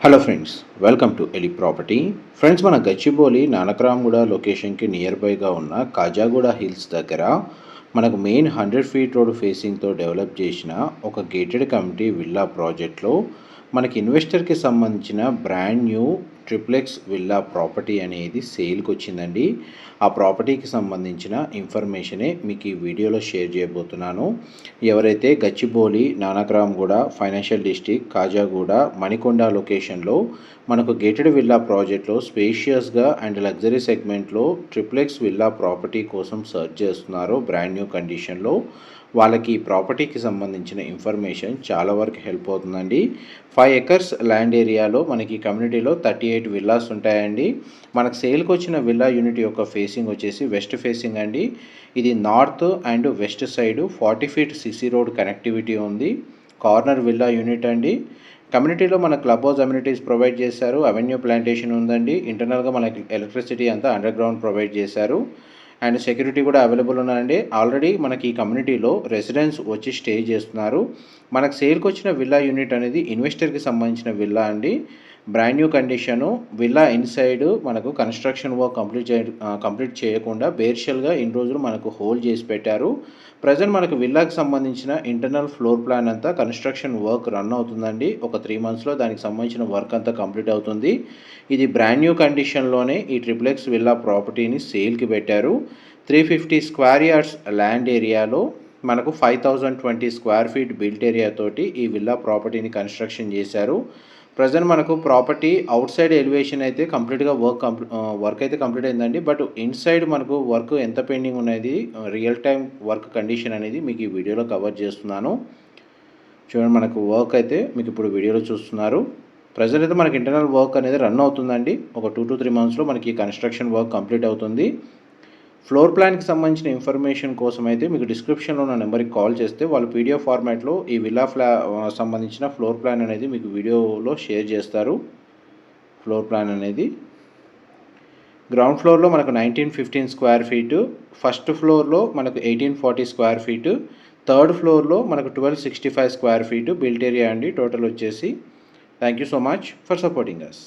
Hello friends welcome to Eli property friends మన గచ్చిబౌలి నానక్రామ్గూడ లొకేషన్కి near బైగా ఉన్న కాజాగూడ హిల్స్ దగ్గర మనకు మెయిన్ హండ్రెడ్ ఫీట్ రోడ్ ఫేసింగ్తో డెవలప్ చేసిన ఒక గేటెడ్ కమిటీ విల్లా ప్రాజెక్ట్లో మనకి ఇన్వెస్టర్కి సంబంధించిన brand new triplex villa property అనేది సేల్కి వచ్చిందండి ఆ ప్రాపర్టీకి సంబంధించిన ఇన్ఫర్మేషనే మీకు ఈ వీడియోలో షేర్ చేయబోతున్నాను. ఎవరైతే గచ్చిబౌలి నానగ్రామ్గూడ ఫైనాన్షియల్ డిస్టిక్ కాజాగూడ మణికొండ లొకేషన్లో మనకు గేటెడ్ విల్లా ప్రాజెక్ట్లో స్పేషియస్గా అండ్ లగ్జరీ సెగ్మెంట్లో ట్రిప్లెక్స్ విల్లా ప్రాపర్టీ కోసం సర్చ్ చేస్తున్నారో బ్రాండ్ న్యూ కండిషన్లో వాళ్ళకి ఈ ప్రాపర్టీకి సంబంధించిన ఇన్ఫర్మేషన్ చాలా వరకు హెల్ప్ అవుతుందండి. ఫైవ్ ఎకర్స్ ల్యాండ్ ఏరియాలో మనకి కమ్యూనిటీలో థర్టీ ఎయిట్ విల్లాస్ ఉంటాయండి. మనకు సేల్కి వచ్చిన విల్లా యూనిట్ యొక్క ఫేసింగ్ వచ్చేసి వెస్ట్ ఫేసింగ్ అండి. ఇది north and west side forty feet CC road connectivity ఉంది. కార్నర్ విల్లా యూనిట్ అండి. కమ్యూనిటీలో మన క్లబ్ హౌస్ అమ్యూనిటీస్ ప్రొవైడ్ చేశారు. అవెన్యూ ప్లాంటేషన్ ఉందండి. ఇంటర్నల్గా మనకి ఎలక్ట్రిసిటీ అంతా అండర్ గ్రౌండ్ ప్రొవైడ్ చేశారు. అండ్ సెక్యూరిటీ కూడా అవైలబుల్ ఉన్నాయండి. ఆల్రెడీ మనకి ఈ కమ్యూనిటీలో రెసిడెన్స్ వచ్చి స్టే చేస్తున్నారు. మనకు సేల్కి వచ్చిన విల్లా యూనిట్ అనేది ఇన్వెస్టర్కి సంబంధించిన విల్లా అండి. Brand new condition villa inside మనకు కన్స్ట్రక్షన్ వర్క్ కంప్లీట్ చే కంప్లీట్ చేయకుండా బేర్షియల్గా ఇన్ని రోజులు మనకు హోల్డ్ చేసి పెట్టారు. ప్రజెంట్ మనకు విల్లాకి సంబంధించిన ఇంటర్నల్ ఫ్లోర్ ప్లాన్ అంతా కన్స్ట్రక్షన్ వర్క్ రన్ అవుతుందండి. ఒక త్రీ మంత్స్లో దానికి సంబంధించిన వర్క్ అంతా కంప్లీట్ అవుతుంది. ఇది బ్రాండ్ న్యూ కండిషన్లోనే ఈ ట్రిప్లెక్స్ విల్లా ప్రాపర్టీని సేల్కి పెట్టారు. Three fifty square yards land ఏరియాలో మనకు five thousand twenty square feet built area తోటి ఈ విల్లా ప్రాపర్టీని కన్స్ట్రక్షన్ చేశారు. ప్రజెంట్ మనకు ప్రాపర్టీ అవుట్ సైడ్ ఎలివేషన్ అయితే కంప్లీట్గా వర్క్ కంప్లీ వర్క్ అయితే కంప్లీట్ అయిందండి. బట్ ఇన్సైడ్ మనకు వర్క్ ఎంత పెండింగ్ ఉన్నది రియల్ టైం వర్క్ కండిషన్ అనేది మీకు ఈ వీడియోలో కవర్ చేస్తున్నాను. చూడండి మనకు వర్క్ అయితే మీకు ఇప్పుడు వీడియోలో చూస్తున్నారు. ప్రజెంట్ అయితే మనకి ఇంటర్నల్ వర్క్ అనేది రన్ అవుతుందండి. ఒక టూ టు త్రీ మంత్స్లో మనకి కన్స్ట్రక్షన్ వర్క్ కంప్లీట్ అవుతుంది. ఫ్లోర్ ప్లాన్కి సంబంధించిన ఇన్ఫర్మేషన్ కోసం అయితే మీకు డిస్క్రిప్షన్లో ఉన్న నెంబర్కి కాల్ చేస్తే వాళ్ళు పీడిఎఫ్ ఫార్మాట్లో ఈ విల్లా ఫ్లా సంబంధించిన ఫ్లోర్ ప్లాన్ అనేది మీకు వీడియోలో షేర్ చేస్తారు. ఫ్లోర్ ప్లాన్ అనేది. గ్రౌండ్ ఫ్లోర్లో మనకు nineteen fifteen square feet first ఫ్లోర్లో మనకు eighteen forty square feet third ఫ్లోర్లో మనకు twelve sixty five square feet built area అండి టోటల్ వచ్చేసి. Thank you so much for supporting us